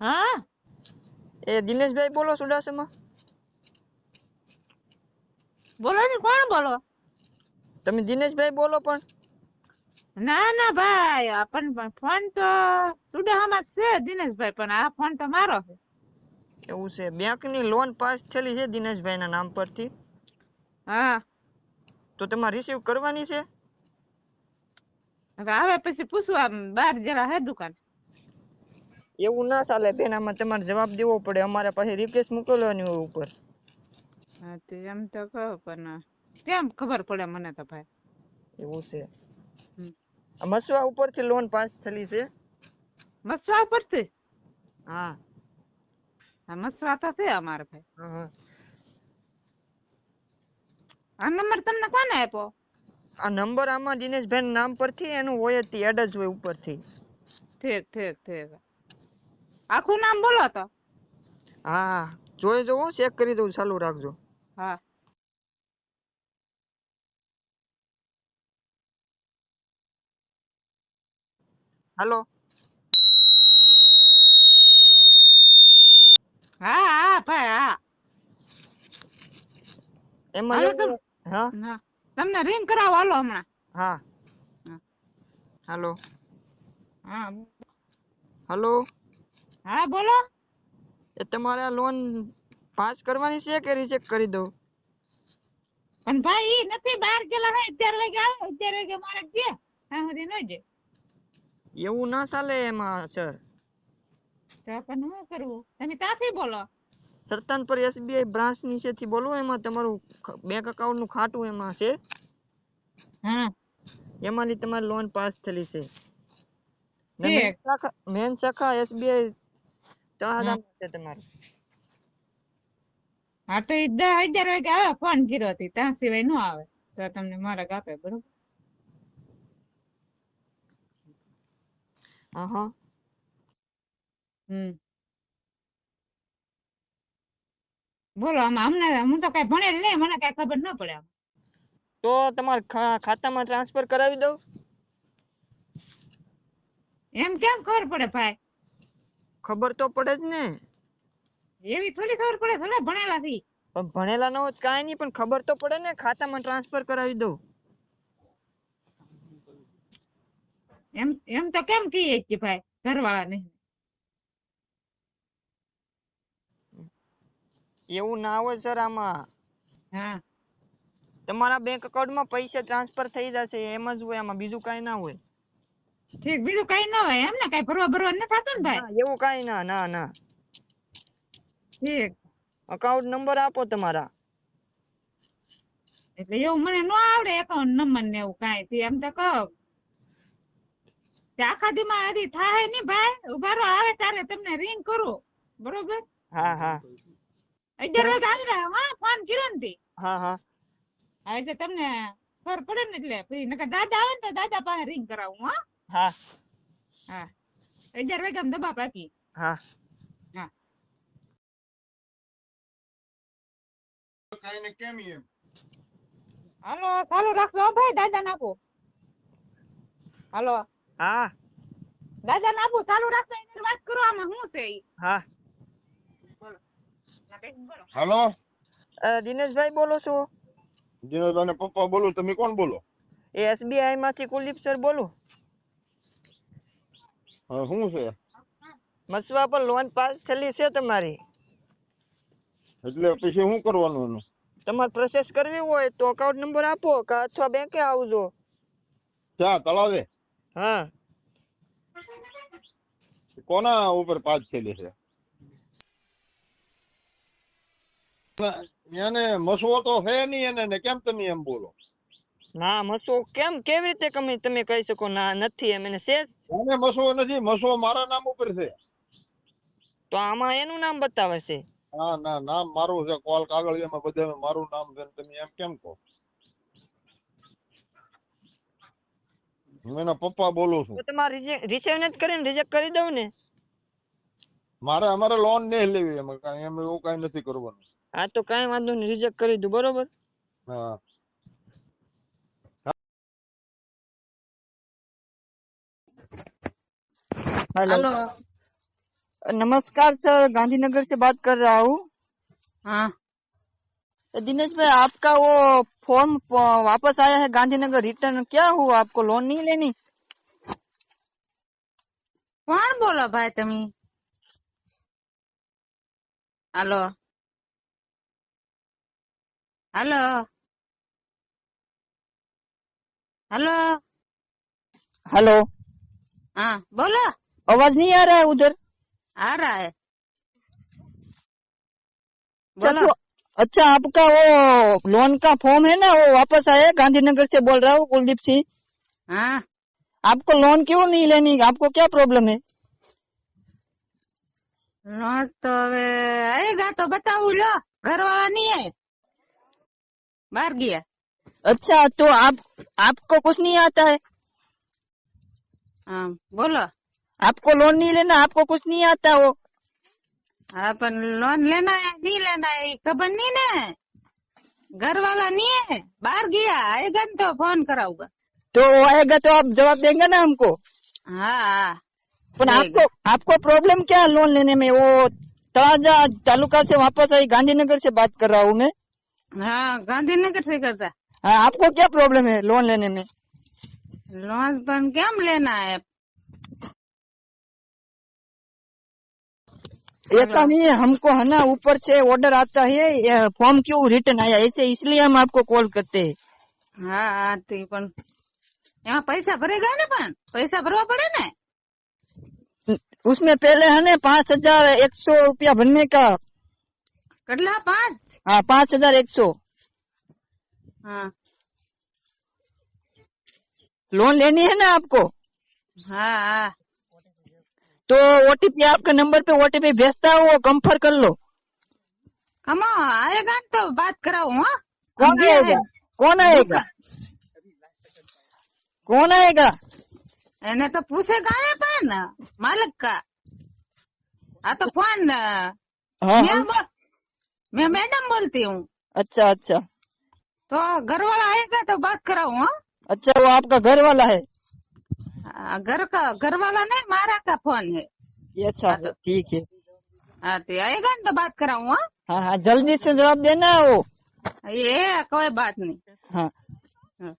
હા એ દિનેશભાઈ બોલો સુડાસમાં બોલો ને કોણ બોલો તમે દિનેશભાઈ બોલો પણ ના ના ભાઈ પણ ફોન તો સુડાહામાં છે દિનેશભાઈ પણ આ ફોન તો મારો છે એવું છે બેંકની લોન પાસ થયેલી છે દિનેશભાઈના નામ પરથી હા તો તમારે રિસીવ કરવાની છે હવે આવે પછી પૂછવા બાર જરા હે દુકાન એવું ના ચાલે બેન આમાં તમારે જવાબ દેવો પડે. અમારે પાસે રિક્વેસ્ટ મોકલવાની હોય ઉપર. હા તે એમ તો કહો પણ કેમ ખબર પડે મને તો ભાઈ? એવું છે. મસવા ઉપરથી લોન પાસ થયેલી છે. મસવા પરથી હા. હા મસવા તો છે અમારે ભાઈ. હા આ નંબર તમને કોને આપ્યો? આ નંબર આમાં દિનેશભાઈ નામ પરથી એનું હોય જ એડ જ હોય ઉપરથી. ઠીક ઠીક ઠીક. આખું નામ બોલો તો. હા જોઈ જવું ચેક કરી દઉં ચાલુ રાખજો. હા. હાલો. હા હા ભાઈ હા. એમાં હા. હા. તમને રિંગ કરાવો હાલો હમણાં. હા. હાલો. હા. હાલો. હા બોલો. એ તમારે આ લોન પાસ કરવાની છે કે રિજેક્ટ કરી દઉં? પણ ભાઈ ઈ નથી બહાર ગયેલા હોય અત્યારે લઈ આવે અત્યારે કે મારે જે હા સુધી ન જે એવું ના ચાલે એમાં સર તો પણ શું કરવું? તમે ત્યાંથી બોલો? સરતાનપર એસબીઆઈ બ્રાન્ચ નીચેથી બોલો એમાં તમારું બેંક અકાઉન્ટનું ખાતું એમાં છે? હા. એમાંથી તમારી લોન પાસ થયેલી છે. મેન શાખા મેન શાખા એસબીઆઈ તળાજામાં છે તમારી. હા તો એ દસ અગિયાર વાગે આવે ફોન કર્યો હતી ત્યાં સિવાય ન આવે. તો તમને માર્ગ આપે બરોબર? હા હા હમ. બોલો આમાં અમને હું તો કઈ ભણેલ નહીં મને કઈ ખબર ન પડે આમ. તો તમારા ખાતામાં ટ્રાન્સફર કરાવી દઉં? એમ કેમ ખબર પડે ભાઈ? ખબર તો પડે જ ને. એવી થોડી ખબર પડે થોડા ભણેલા થી પણ ભણેલા ન હોય કાંઈ નહીં પણ ખબર તો પડે ને ખાતામાં ટ્રાન્સફર કરાવી દઉં. એમ એમ તો કેમ કહીએ કે ભાઈ ઘરવાળાને એવું ના હોય સર આમાં. હા. તમારા બેંક અકાઉન્ટમાં પૈસા ટ્રાન્સફર થઈ જશે એમ જ હોય આમાં બીજું કાંઈ ના હોય. ઠીક બીજું કઈ ના હોય એમ ને? કઈ ભરવા ભરવા ન થતું ને ભાઈ? ના, એવું કાંઈ ના ના ના. ઠીક. અકાઉન્ટ નંબર આપો તમારા. એટલે એવું મને ન આવડે એકાઉન્ટ નંબર ને એવું કાંઈ. તે એમ તો કહો. તે આખા દીમાં હજી થાય નહીં ભાઈ. ઉભારો આવે ત્યારે તમને રિંગ કરું. બરોબર? હા હા. અગિયાર વાગે આવી રહ્યા હા? ફોન કર્યો ને તે? હા હા. હા એટલે તમને ખબર પડે ને એટલે. પછી નકર દાદા આવે ને તો દાદા પાસે રિંગ કરાવું હા? હા. હા. અગિયાર વાગે આમ દબા પાકી હા. હા. હાલો ચાલુ રાખજો હો ભાઈ દાદા નાખો હાલો. હા. દાદા નાખો ચાલુ રાખજો એની વાત કરો આમાં શું છે ઈ? હા. બોલો. હાલો? દિનેશભાઈ બોલો છો. જીનોદાને પપ્પા બોલું તમે કોણ બોલો? એ એસબીઆઈ માંથી કુલદીપ સર બોલું. શું છે? મસવા પર લોન પાસ થયેલી છે તમારી? એટલે પછી શું કરવાનું એનું? તમારે પ્રોસેસ કરવી હોય તો અકાઉન્ટ નંબર આપો કે અથવા બેંકે આવજો. ક્યાં? તળાવે? હા. કોના ઉપર પાસ થયેલી છે? એને મસવો તો છે નહીં એને કેમ તમે એમ બોલો? ના મસો કેમ કેવી રીતે તમે તમે કહી શકો? ના નથી એમ એને છે જ. મસો નથી મસો મારા નામ ઉપર છે. તો આમાં એનું નામ બતાવે છે. હા ના નામ મારું છે કોલ કાગળિયામાં બધા મારું નામ છે તમે એમ કેમ કહો? હું એના પપ્પા બોલું છું. તમારે રિસેવ નથી કરીને રિજેક્ટ કરી દઉં ને? મારે અમારે લોન નહીં લેવી એમાં કાંઈ એમ એવું કાંઈ નથી કરવાનું. હા તો કાંઈ વાંધો નહીં રિજેક્ટ કરી દઉં બરોબર? હા. હાલો હાલો नमस्कार सर गांधीनगर से बात कर रहा हूँ हाँ दिनेश भाई आपका वो फॉर्म प- वापस आया है गांधीनगर रिटर्न क्या हुआ आपको लोन नहीं लेनी કોણ બોલો ભાઈ તમે હાલો હાલો હાલો हेलो हाँ बोलो आवाज़ नहीं आ रहा है उधर। आ रहा है। अच्छा, बोलो। तो अच्छा आपका वो लोन का फॉर्म है ना वो वापस आया गांधीनगर से बोल रहा हूँ कुलदीप सिंह। हाँ। आपको लोन क्यों नहीं लेनी? आपको क्या प्रॉब्लम है? लोन तो आएगा तो बताऊ लो। घर वाला नहीं है। बाहर गया अच्छा तो आप आपको कुछ नहीं आता है? आ, बोलो। आपको लोन नहीं लेना आपको कुछ नहीं आता वो। अपन लोन लेना है नहीं लेना है खबर नहीं ना घर वाला नहीं है बाहर गया आएगा तो फ़ोन कराऊगा। तो आएगा तो आप जवाब देंगे ना हमको। हाँ। आपको आपको प्रॉब्लम क्या है लोन लेने में? वो ताज़ा तालुका से वापस आई गांधीनगर से बात कर रहा हूँ मैं। हाँ गांधीनगर से करता हाँ आपको क्या प्रॉब्लम है लोन लेने में? लोन तो क्या लेना है? ऐसा नहीं है हमको है ना ऊपर से ऑर्डर आता है फॉर्म क्यों रिटर्न आया? ऐसे इसलिए हम आपको कॉल करते है। हाँ, हाँ तो यहाँ पैसा भरेगा ना पन पैसा भरवा पड़े ना? उसमें पहले है ना पाँच हज़ार एक सौ रूपया भरने का। कटला पाँच? हाँ पाँच हज़ार एक सौ। हाँ। लोन लेनी है ना आपको? हाँ।, हाँ। तो ओटीपी आपके नंबर पे ओटीपी भेजता है वो कंफर्म कर लो। हम आएगा तो बात कराओ हाँ? कौन आएगा? कौन आएगा? कौन आएगा? एने तो पूछे પૂછે કાને પણ માલક का। आ तो फ़ोन हाँ, मैं मैडम बोलती हूँ। अच्छा अच्छा। तो घर वाला आएगा तो बात कराऊ अच्छा वो आपका घर वाला है। घर का घर वाला नहीं मारा का फोन है ये अच्छा है, ठीक है हाँ तो आएगा न तो बात कराऊ हाँ हाँ हाँ जल्दी से जवाब देना वो ये कोई बात नहीं हाँ हाँ।